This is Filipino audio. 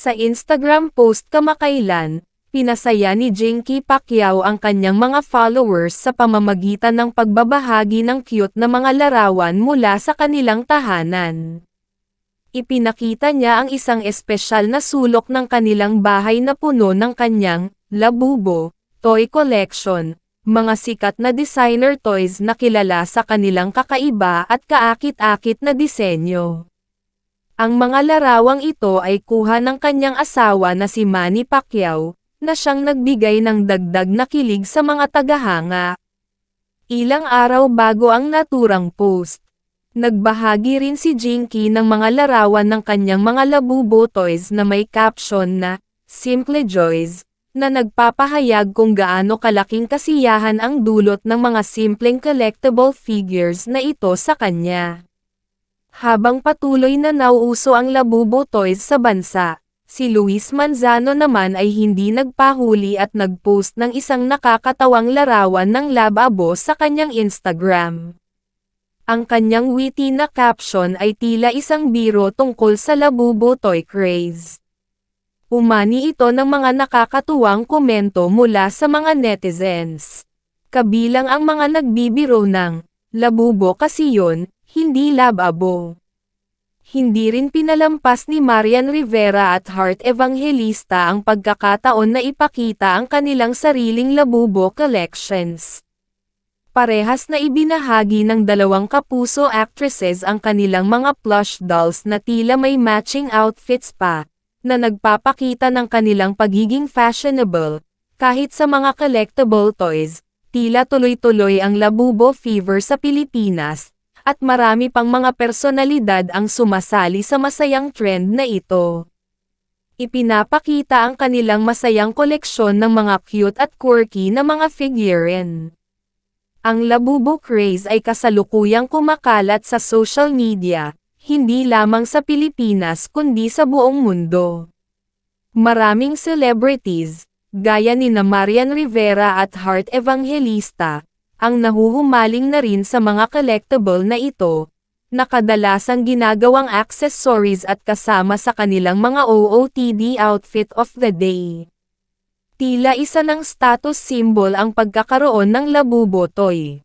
Sa Instagram post kamakailan, pinasaya ni Jinky Pacquiao ang kanyang mga followers sa pamamagitan ng pagbabahagi ng cute na mga larawan mula sa kanilang tahanan. Ipinakita niya ang isang espesyal na sulok ng kanilang bahay na puno ng kanyang labubo toy collection, mga sikat na designer toys na kilala sa kanilang kakaiba at kaakit-akit na disenyo. Ang mga larawang ito ay kuha ng kanyang asawa na si Manny Pacquiao, na siyang nagbigay ng dagdag na kilig sa mga tagahanga. Ilang araw bago ang naturang post, nagbahagi rin si Jinky ng mga larawan ng kanyang mga labubo toys na may caption na, Simple Joys, na nagpapahayag kung gaano kalaking kasiyahan ang dulot ng mga simpleng collectible figures na ito sa kanya. Habang patuloy na nauuso ang labubo toys sa bansa, si Luis Manzano naman ay hindi nagpahuli at nagpost ng isang nakakatawang larawan ng lababo sa kanyang Instagram. Ang kanyang witty na caption ay tila isang biro tungkol sa labubo toy craze. Umani ito ng mga nakakatuwang komento mula sa mga netizens. Kabilang ang mga nagbibiro ng, labubo kasi yun, hindi lababo. Hindi rin pinalampas ni Marian Rivera at Heart Evangelista ang pagkakataon na ipakita ang kanilang sariling labubo collections. Parehas na ibinahagi ng dalawang kapuso actresses ang kanilang mga plush dolls na tila may matching outfits pa, na nagpapakita ng kanilang pagiging fashionable, kahit sa mga collectible toys, tila tuloy-tuloy ang labubo fever sa Pilipinas, at marami pang mga personalidad ang sumasali sa masayang trend na ito. Ipinapakita ang kanilang masayang koleksyon ng mga cute at quirky na mga figurine. Ang labubo craze ay kasalukuyang kumakalat sa social media, hindi lamang sa Pilipinas kundi sa buong mundo. Maraming celebrities, gaya ni na Marian Rivera at Heart Evangelista, ang nahuhumaling na rin sa mga collectible na ito, na kadalasang ginagawang accessories at kasama sa kanilang mga OOTD outfit of the day. Tila isa ng status symbol ang pagkakaroon ng labubo toy.